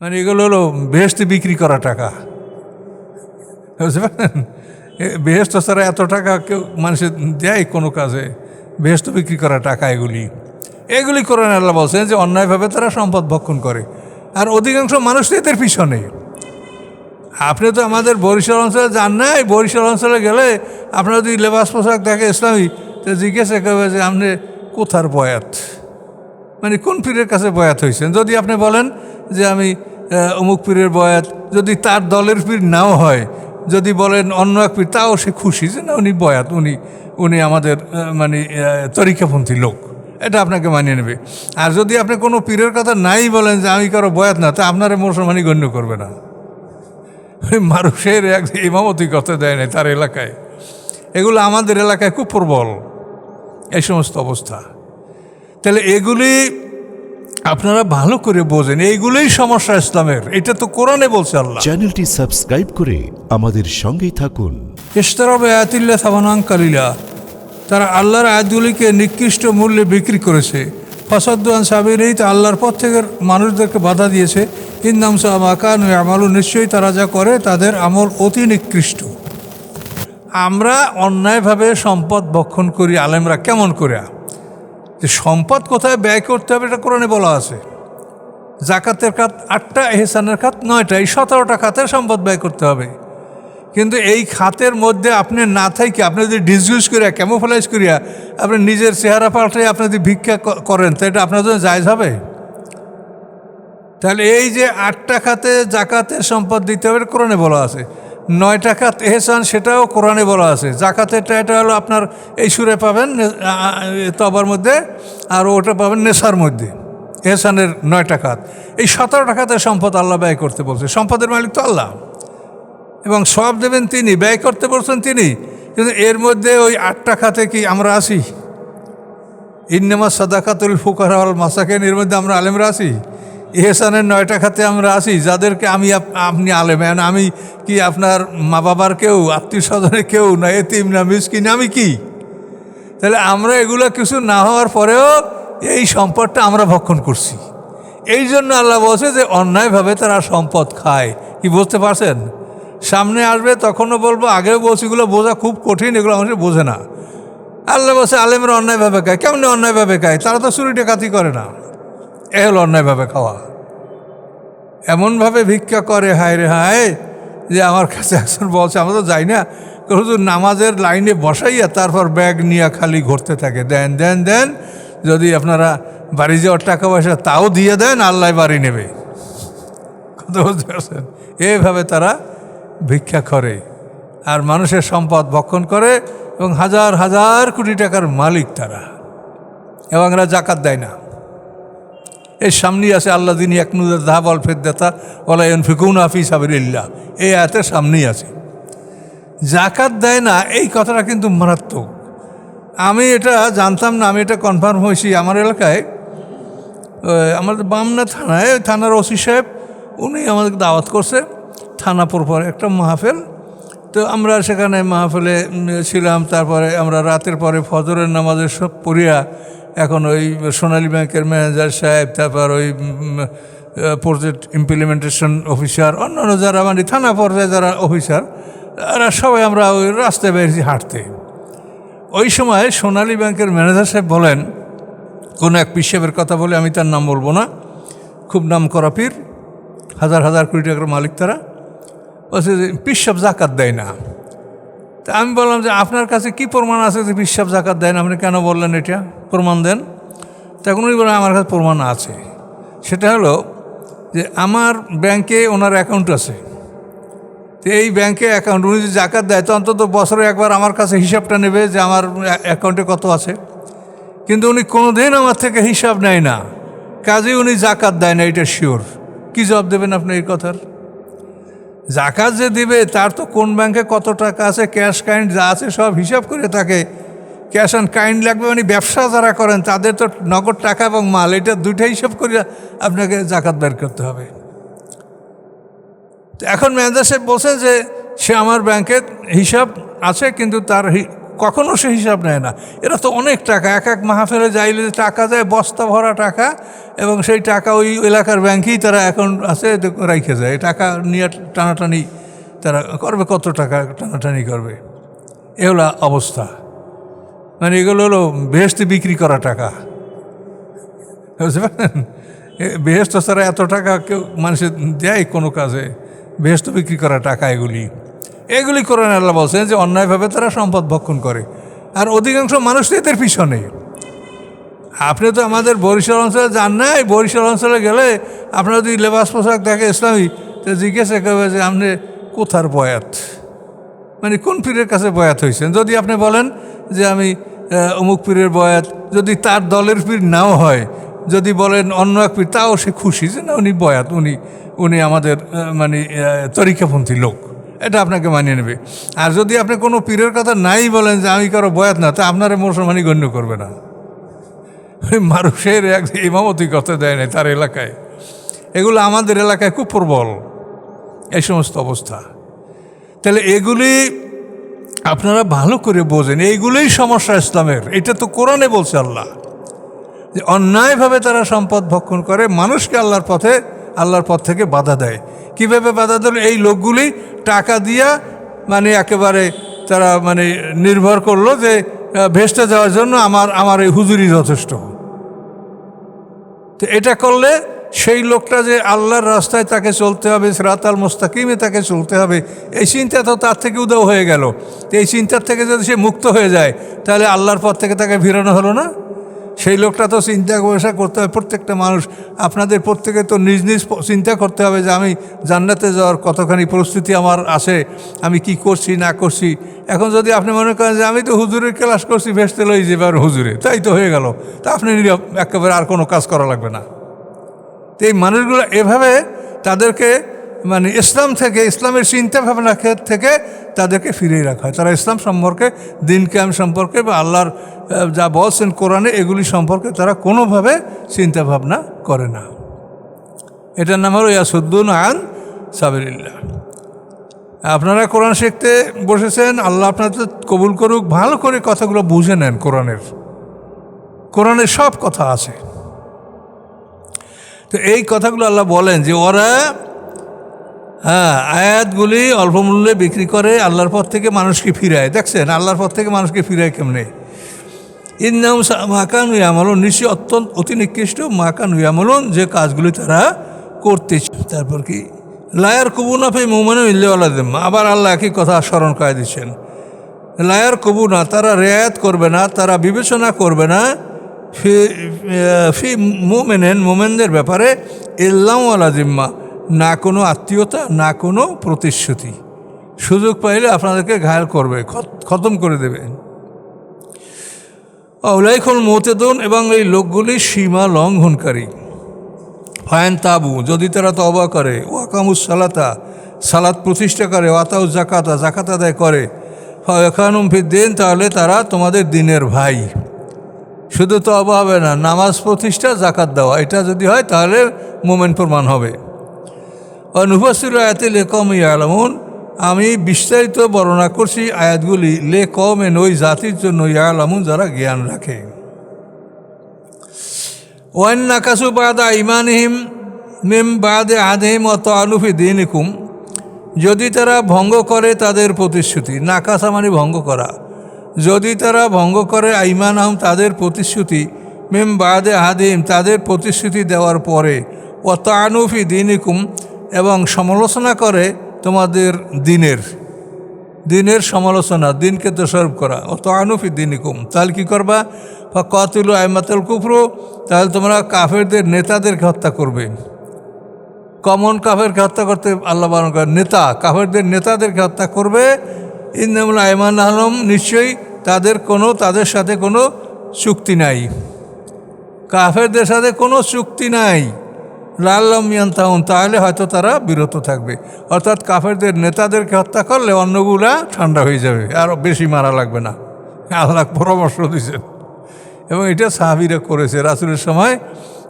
মানে এগুলো হলো বেহেস্তে বিক্রি করা টাকা। বুঝতে পারেন বেহেস্ত ছাড়া এত টাকা কেউ মানুষের দেয় কোনো কাজে? বেহেস্ত বিক্রি করা টাকা এগুলি। এগুলি কোরআন আল্লাহ বলছেন যে অন্যায়ভাবে তারা সম্পদ ভক্ষণ করে। আর অধিকাংশ মানুষ এদের পিছনে। আপনি তো আমাদের বরিশাল অঞ্চলে যান নাই, বরিশাল অঞ্চলে গেলে আপনার যদি লেবাস পোশাক দেখে ইসলামী, তো জিজ্ঞাসা করবে যে আপনি কোথার বয়াত? মানে কোন পীরের কাছে বয়াত হয়েছেন? যদি আপনি বলেন যে আমি অমুক পীরের বয়াত, যদি তার দলের পীর নাও হয়, যদি বলেন অন্য এক পীর, তাও সে খুশি যে না, উনি বয়াত, উনি উনি আমাদের মানে তরিকাপন্থী লোক। এটা আপনাকে মানিয়ে নেবে। আর যদি আপনি কোনো পীরের কথা নাই বলেন যে আমি কারও বয়াত না, তা আপনার মুসলমানই গণ্য করবে না। মানুষের এক ইমামতি করতে দেয় নাই তার এলাকায়। এগুলো আমাদের এলাকায় খুব প্রবল। এই সমস্ত অবস্থা। তাহলে এগুলি আপনারা ভালো করে বোঝেন এইগুলোই সমস্যা ইসলামের। এটা তো কোরআনে বলছে আল্লাহ। চ্যানেলটি সাবস্ক্রাইব করে আমাদের সঙ্গেই থাকুন। ইস্তারব আয়াতিল্লা সাবানাং কালিলা। তারা আল্লাহর আয়াতগুলিকে নিকৃষ্ট মূল্যে বিক্রি করেছে। ফসাদ্দান সাবিরেই তা আল্লাহর পথ থেকে মানুষদেরকে বাধা দিয়েছে। ইন্দাম সামাকান আমালু নিশ্চয়ই তারা যা করে তাদের আমল অতি নিকৃষ্ট। আমরা অন্যায়ভাবে সম্পদ ভক্ষণ করি আলেমরা কেমন করে যে সম্পদ কোথায় ব্যয় করতে হবে এটা কোরআনে বলা আছে। জাকাতের খাত আটটা, এহসানের খাত নয়টা, এই সতেরোটা খাতের সম্পদ ব্যয় করতে হবে। কিন্তু এই খাতের মধ্যে আপনি না থাকি আপনি যদি ডিসইউজ করিয়া, ক্যামোফ্লাইজ করিয়া আপনি নিজের চেহারা পাল্টে আপনি যদি ভিক্ষা করেন তো এটা আপনার জন্য জায়জ হবে? তাহলে এই যে আটটা খাতে জাকাতের সম্পদ দিতে হবে কোরআনে বলা আছে। নয়টা খাত এহসান, সেটাও কোরআনে বলা আছে। জাকাতেরটা এটা হলো আপনার এই সুরে পাবেন তবার মধ্যে, আর ওটা পাবেন নেশার মধ্যে, এহসানের নয়টা খাত এই সতেরোটা খাতের সম্পদ আল্লাহ ব্যয় করতে বলছে। সম্পদের মালিক তো আল্লাহ। এবং সব দেবেন তিনি, ব্যয় করতে বলছেন তিনি। কিন্তু এর মধ্যে ওই আটটা খাতে কি আমরা আসি ইন্নেমা সাদাকাতুল ফুকার মাসাকেন, এর মধ্যে আমরা আলেমরা আছি? এহসানের নয়টা খাতে আমরা আসি যাদেরকে আমি আপনি আলেম। আমি কি আপনার মা বাবার কেউ আত্মীয় স্বজনের কেউ, না এতিম, না মিসকিন, আমি কি? তাহলে আমরা এগুলো কিছু না হওয়ার পরেও এই সম্পদটা আমরা ভক্ষণ করছি। এই জন্য আল্লাহ বলছে যে, অন্যায়ভাবে তারা সম্পদ খায়। কি বুঝতে পারছেন? সামনে আসবে, তখনও বলব, আগেও বলছি, এগুলো বোঝা খুব কঠিন, এগুলো আমাদের বোঝে না। আল্লাহ বলছে, আলেমরা অন্যায়ভাবে খায়। কেমন অন্যায়ভাবে খায়? তারা তো চুরি ডাকাতি করে না। এ হলো অন্যায়ভাবে খাওয়া। এমনভাবে ভিক্ষা করে, হায় রে হায়, যে আমার কাছে একজন বলছে, আমরা তো যাই না। হুজুর, নামাজের লাইনে বসাইয়া তারপর ব্যাগ নিয়ে খালি ঘুরতে থাকে। দেন দেন দেন, যদি আপনারা বাড়ি যাওয়ার টাকা পয়সা তাও দিয়ে দেন, আল্লাহ বাড়ি নেবে। কথা বুঝতে পারছেন? এইভাবে তারা ভিক্ষা করে। আর মানুষের সম্পদ ভক্ষণ করে এবং হাজার হাজার কোটি টাকার মালিক তারা। এবং এরা জাকাত দেয় না। এর সামনেই আছে আল্লাহ দিন একনুদের ধাব অল্পের দেতা ওলা ফিকুন আফি সাবিল্লা এই আয়াতের সামনেই আছে। জাকাত দেয় না, এই কথাটা কিন্তু মারাত্মক। আমি এটা জানতাম না, আমি এটা কনফার্ম হয়েছি আমার এলাকায়। আমাদের বামনা থানায় থানার ওসি সাহেব, উনি আমাদেরকে দাওয়াত করছে থানা পর একটা মাহফেল। তো আমরা সেখানে মাহফিলে ছিলাম, তারপরে আমরা রাতের পরে ফজরের নামাজের সব পড়িয়া এখন ওই সোনালী ব্যাংকের ম্যানেজার সাহেব, তারপর ওই প্রজেক্ট ইমপ্লিমেন্টেশন অফিসার অন্যান্য যারা মানে থানা পর্যায়ে যারা অফিসার এরা সবাই আমরা ওই রাস্তায় বেরিয়েছি হাঁটতে। ওই সময় সোনালী ব্যাংকের ম্যানেজার সাহেব বলেন, কোনো এক পিসেবের কথা বলে আমি তার নাম বলব না। খুব নাম করা পীর, হাজার হাজার কোটি টাকার মালিক তারা। বলছে পিসাব জাকাত দেয় না। তা আমি বললাম যে আপনার কাছে কি প্রমাণ আছে যে পিসাব জাকাত দেন? আপনি কেন বললেন এটা? প্রমাণ দেন। তখন উনি বলেন আমার কাছে প্রমাণ আছে। সেটা হলো যে আমার ব্যাংকে ওনার অ্যাকাউন্ট আছে। তো এই ব্যাংকে অ্যাকাউন্ট, উনি যদি জাকাত দেয়, তো অন্তত বছরে একবার আমার কাছে হিসাবটা নেবে যে আমার অ্যাকাউন্টে কত আছে। কিন্তু উনি কোনোদিন আমার থেকে হিসাব নেয় না। কাজে উনি জাকাত দেয় না, এটা শিওর। কী জবাব দেবেন আপনি এই কথার? জাকাত যে দিবে, তার তো কোন ব্যাংকে কত টাকা আছে ক্যাশ কাইন্ড যা আছে সব হিসাব করে তাকে ক্যাশ অ্যান্ড কাইন্ড লাগবে মানে ব্যবসা যারা করেন, তাদের তো নগদ টাকা এবং মাল, এটা দুইটা হিসাব করে আপনাকে জাকাত বের করতে হবে। এখন ম্যানেজার সাহেব বলছে যে, সে আমার ব্যাংকের হিসাব আছে, কিন্তু তার কখনো সে হিসাব নেয় না। এরা তো অনেক টাকা, এক এক মাহফিলে যাইলে টাকা যায়, বস্তা ভরা টাকা, এবং সেই টাকা ওই এলাকার ব্যাংকেই তারা এখন আছে রাইখে যায়। টাকা নিয়ে টানাটানি তারা করবে, কত টাকা টানাটানি করবে? এ হলো অবস্থা। মানে এগুলো হলো বেহেস্তে বিক্রি করা টাকা। বুঝতে পারেন বেহেস্ত ছাড়া এত টাকা কেউ মানুষের দেয় কোনো কাজে? বেহেস্ত বিক্রি করা টাকা এগুলি। এগুলি করেন আল্লাহ বলছেন যে অন্যায়ভাবে তারা সম্পদ ভক্ষণ করে। আর অধিকাংশ মানুষ তো এদের পিছনে। আপনি তো আমাদের বরিশাল অঞ্চলে যান নাই, বরিশাল অঞ্চলে গেলে আপনার যদি লেবাস পোশাক দেখে ইসলামী, তো জিজ্ঞাসা করবে যে আপনি কোথার বয়াত? মানে কোন পীরের কাছে বয়াত হয়েছেন? যদি আপনি বলেন যে আমি অমুক পীরের বয়াত, যদি তার দলের পীর নাও হয়, যদি বলেন অন্য এক পীর, তাও সে খুশি যে না, উনি বয়াত, উনি উনি আমাদের মানে তরিকাপন্থী লোক। এটা আপনাকে মানিয়ে নেবে। আর যদি আপনি কোনো পীরের কথা নাই বলেন যে আমি কারও বয়াত না, তা আপনার মুসলমানই গণ্য করবে না। মানুষের এক ইমামতি করতে দেয় নাই তার এলাকায়। এগুলো আমাদের এলাকায় খুব প্রবল। এই সমস্ত অবস্থা। তাহলে এগুলি আপনারা ভালো করে বোঝেন, এইগুলোই সমস্যা ইসলামের। এটা তো কোরআনে বলছে আল্লাহ। যে অন্যায়ভাবে তারা সম্পদ ভক্ষণ করে, মানুষকে আল্লাহর পথে, আল্লাহর পথ থেকে বাধা দেয়। কীভাবে বাধা দিল? এই লোকগুলি টাকা দিয়া মানে একেবারে তারা মানে নির্ভর করল যে ভেস্তে যাওয়ার জন্য আমার আমার এই হুজুরি যথেষ্ট। তো এটা করলে সেই লোকটা যে আল্লাহর রাস্তায় তাকে চলতে হবে, সিরাতাল মোস্তাকিমে তাকে চলতে হবে, এই চিন্তা তো তার থেকে উদাও হয়ে গেল। তো এই চিন্তার থেকে যদি সে মুক্ত হয়ে যায়, তাহলে আল্লাহর পথ থেকে তাকে ফিরানো হলো না? সেই লোকটা তো চিন্তা গবেষণা করতে হবে প্রত্যেকটা মানুষ। আপনাদের প্রত্যেকে তো নিজ নিজ চিন্তা করতে হবে যে আমি জান্নাতে যাওয়ার কতখানি পরিস্থিতি আমার আছে, আমি কি করছি, না করছি। এখন যদি আপনি মনে করেন যে আমি তো হুজুরের ক্লাস করছি, ভেসতে লই যেবার হুজুরে, তাই তো হয়ে গেল। তা আপনি একেবারে আর কোনো কাজ করা লাগবে না। তো এই মানুষগুলো এভাবে তাদেরকে মানে ইসলাম থেকে, ইসলামের চিন্তা ভাবনা থেকে তাদেরকে ফিরিয়ে রাখা হয়। তারা ইসলাম সম্পর্কে, দিন ক্যাম সম্পর্কে বা আল্লাহর যা বলছেন কোরআনে, এগুলি সম্পর্কে তারা কোনোভাবে চিন্তা ভাবনা করে না। এটার নাম হলো ইয়াসুদ্দুন আন সাবিল্লাহ আপনারা কোরআন শিখতে বসেছেন, আল্লাহ আপনাদের কবুল করুক, ভালো করে কথাগুলো বুঝে নেন কোরআনের। কোরআনের সব কথা আছে। তো এই কথাগুলো আল্লাহ বলেন যে ওরা হ্যাঁ আয়াতগুলি অল্প মূল্যে বিক্রি করে আল্লাহর পথ থেকে মানুষকে ফিরায়। দেখছেন? আল্লাহর পথ থেকে মানুষকে ফিরায় কেমনে? ইন্নাম মাকান উয়ামলন নিশ্চয়ই অত্যন্ত, অতি নিকৃষ্ট মাকান উয়ামলন যে কাজগুলি তারা করতেছে তারপর কি? লায়ার কবুনা ফে মোমেন ইল্লাহ আবার আল্লাহ একই কথা স্মরণ করে দিচ্ছেন। লায়ার কবু না তারা রেয়াত করবে না, তারা বিবেচনা করবে না ফি ফি মোমেনেন, মোমেনদের ব্যাপারে ইল্লাম আলা জিম্মা না কোনো আত্মীয়তা, না কোনো প্রতিশ্রুতি। সুযোগ পাইলে আপনাদেরকে ঘায়াল করবে খতম করে দেবে। অলাইখন মোতেদন এবং এই লোকগুলি সীমা লঙ্ঘনকারী। ফায়ন তাবু, যদি তারা তবা করে ওয়াকামুস সালাতা, সালাত প্রতিষ্ঠা করে ওয়াতাউ জাকাতা জাকাত আদায় করে ফায়খানুম ফিদ্দিন তাহলে তারা তোমাদের দিনের ভাই। শুধু তবা হবে না, নামাজ প্রতিষ্ঠা জাকাত দেওয়া, এটা যদি হয় তাহলে মোমেন্ট প্রমাণ হবে। অনুফসির আয়াতে লে কম ইয়ালামুন আমি বিস্তারিত বর্ণনা করছি আয়াতগুলি লে কমেন ওই জাতির জন্য ইয়ালামুন যারা জ্ঞান রাখে। ওয়ান নাকাসু বাদা ইমানহিম মিম বাদে আদহিম অত আলুফি দিনিকুম, যদি তারা ভঙ্গ করে তাদের প্রতিশ্রুতি, নাকাসা মানে ভঙ্গ করা, যদি তারা ভঙ্গ করে আইমান আহম তাদের প্রতিশ্রুতি, মেম বাদে হাদিম তাদের প্রতিশ্রুতি দেওয়ার পরে অত আনুফি দিনিকুম এবং সমালোচনা করে তোমাদের দিনের। দিনের সমালোচনা, দিনকে দোষারোপ করা। অত আনুফি দিনিকুম। তাহলে কী করবা? বা কতিল আহমাতুল কুফরু। তাহলে তোমরা কাফেরদের, নেতাদেরকে হত্যা করবে। কমন কাফেরকে হত্যা করতে আল্লাহ বারণ করে নেতা, কাফেরদের নেতাদেরকে হত্যা করবে। ইন্দামুল আয়মান আলম নিশ্চয়ই তাদের কোনো, তাদের সাথে কোনো চুক্তি নাই। কাফেরদের সাথে কোনো চুক্তি নাই। লাল্লাম ইয়ান্তাউন তাহলে হয়তো তারা বিরত থাকবে। অর্থাৎ কাফেরদের নেতাদেরকে হত্যা করলে অন্যগুলা ঠান্ডা হয়ে যাবে, আর বেশি মারা লাগবে না। আল্লাহ পরামর্শ দিয়েছেন। এবং এটা সাহাবিরা করেছে। রাসুলের সময়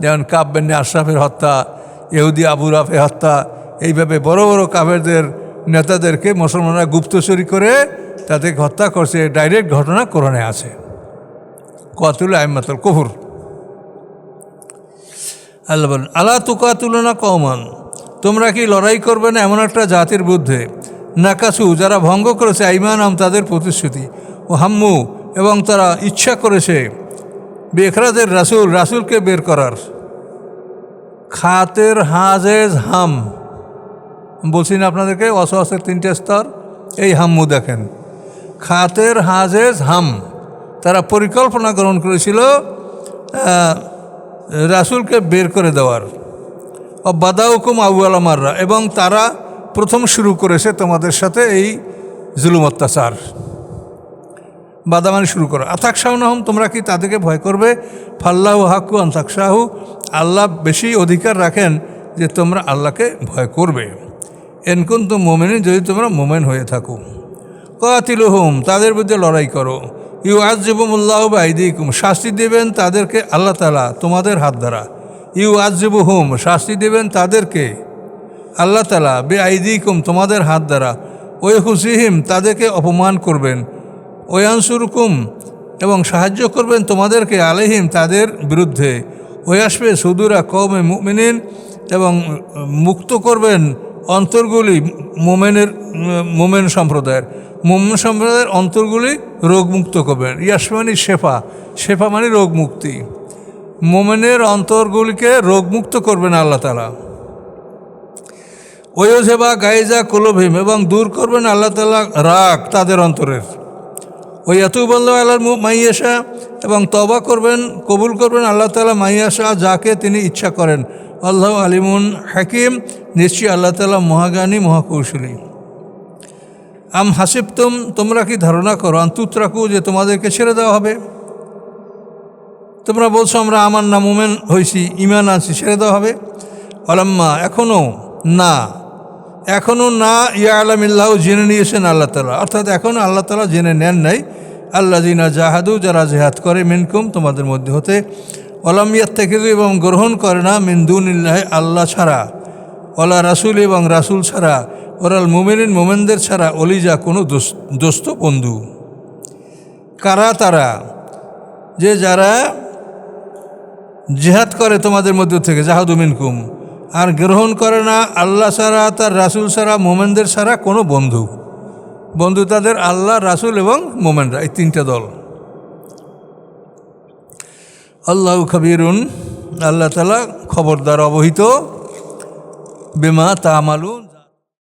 যেমন কাব্যেন্নি আশরাফের হত্যা, ইহুদি আবু রাফের হত্যা, এইভাবে বড় বড় কাফেরদের নেতাদেরকে মুসলমানরা গুপ্তচুরি করে তাদেরকে হত্যা করছে ডাইরেক্ট ঘটনা কোরআনে আছে। কতুল আহমাতুল কফুর। আল্লাহ বলেন আল্লাহ তুকা তুলনা কমান তোমরা কি লড়াই করবে না এমন একটা জাতির বিরুদ্ধে? নাকাসু, যারা ভঙ্গ করেছে, আইমান আম তাদের প্রতিশ্রুতি। ও হাম্মু, এবং তারা ইচ্ছা করেছে বেখরাজের রাসুল, রাসুলকে বের করার। খাতের হাজেজ হাম। বলছি না আপনাদেরকে, অসহসের তিনটে স্তর। এই হাম্মু দেখেন, খাতের হাজেজ হাম, তারা পরিকল্পনা গ্রহণ করেছিল রাসুলকে বের করে দেওয়ার। ও বাদাউকুম আউআল মাররা, এবং তারা প্রথম শুরু করেছে তোমাদের সাথে এই জুলুম অত্যাচার। বাদামানি শুরু করো। আতাকশাহ নাহম তোমরা কি তাদেরকে ভয় করবে? ফাল্লাহ হাকু আন্তাকশাহু, আল্লাহ বেশি অধিকার রাখেন যে তোমরা আল্লাহকে ভয় করবে। এনকুন তো মোমেনি যদি তোমরা মোমেন হয়ে থাকো। কাতিল হুম তাদের বিরুদ্ধে লড়াই করো। ইউ আজবুমুল্লাহ বাইদিকুম, শাস্তি দেবেন তাদেরকে আল্লাহ তালা তোমাদের হাত দ্বারা। ইউ আজবু হুম শাস্তি দেবেন তাদেরকে আল্লাহ তালা বে আইদিকুম তোমাদের হাত দ্বারা। ওই হুসিহিম তাদেরকে অপমান করবেন। ওয়ানসুরকুম এবং সাহায্য করবেন তোমাদেরকে আলহিম তাদের বিরুদ্ধে। ওই আসবে সুদূরা কমে মুমিনিন, এবং মুক্ত করবেন অন্তরগুলি মোমেনের, মোমেন সম্প্রদায়ের। মোমেন সম্প্রদায়ের অন্তরগুলি রোগমুক্ত করবেন। ইয়াসমানি শেফা। শেফা মানে রোগ মুক্তি মোমেনের অন্তরগুলিকে রোগমুক্ত করবেন আল্লাহ তালা ওয়োজেবা, গাইজা কোলোভিম এবং দূর করবেন আল্লাহ তালা রাগ তাদের অন্তরের। ওই এতুবল্লাহ আল্লাহ মাইয়াশা এবং তবা করবেন, কবুল করবেন আল্লাহ তালা মাইয়াশা যাকে তিনি ইচ্ছা করেন। আল্লাহ আলিমুন হাকিম, নিশ্চয়ই আল্লাহ তালা মহাজ্ঞানী, মহাকৌশলী। আম হাসিবতুম, তোমরা কি ধারণা করো? আন্তুত্রাকু যে তোমাদেরকে ছেড়ে দেওয়া হবে। তোমরা বলছো, আমরা আমার নাম মোমেন হয়েছি ইমান আছি ছেড়ে দেওয়া হবে। আলাম্মা এখনও না। এখনও না ইয়া আলামিল্লাহ জেনে নিয়েছেন আল্লাহ তালা অর্থাৎ এখনও আল্লাহ তালা জেনে নেন নাই। আল্লাহ জিনা জাহাদু, যারা জেহাদ করে, মিনকুম, তোমাদের মধ্যে হতে। অলামিয়াত থেকে এবং গ্রহণ করে না মিন্দুনিল্লাহ আল্লাহ ছাড়া। ওলা রাসুল, এবং রাসুল ছাড়া। ওরাল মোমেনিন মোমেনদের ছাড়া অলিজা কোনো দোস- দোস্ত বন্ধু। কারা তারা? যে যারা জেহাদ করে তোমাদের মধ্য থেকে, জাহাদু মিনকুম। আর গ্রহণ করে না আল্লাহ সারা তার রাসুল ছাড়া, মোমেনদের ছাড়া কোনো বন্ধু। বন্ধু তাদের আল্লাহ, রাসুল এবং মোমেনরা, এই তিনটা দল। আল্লাহ খবিরুন, আল্লাহ তালা খবরদার অবহিত। বেমা তা মালুন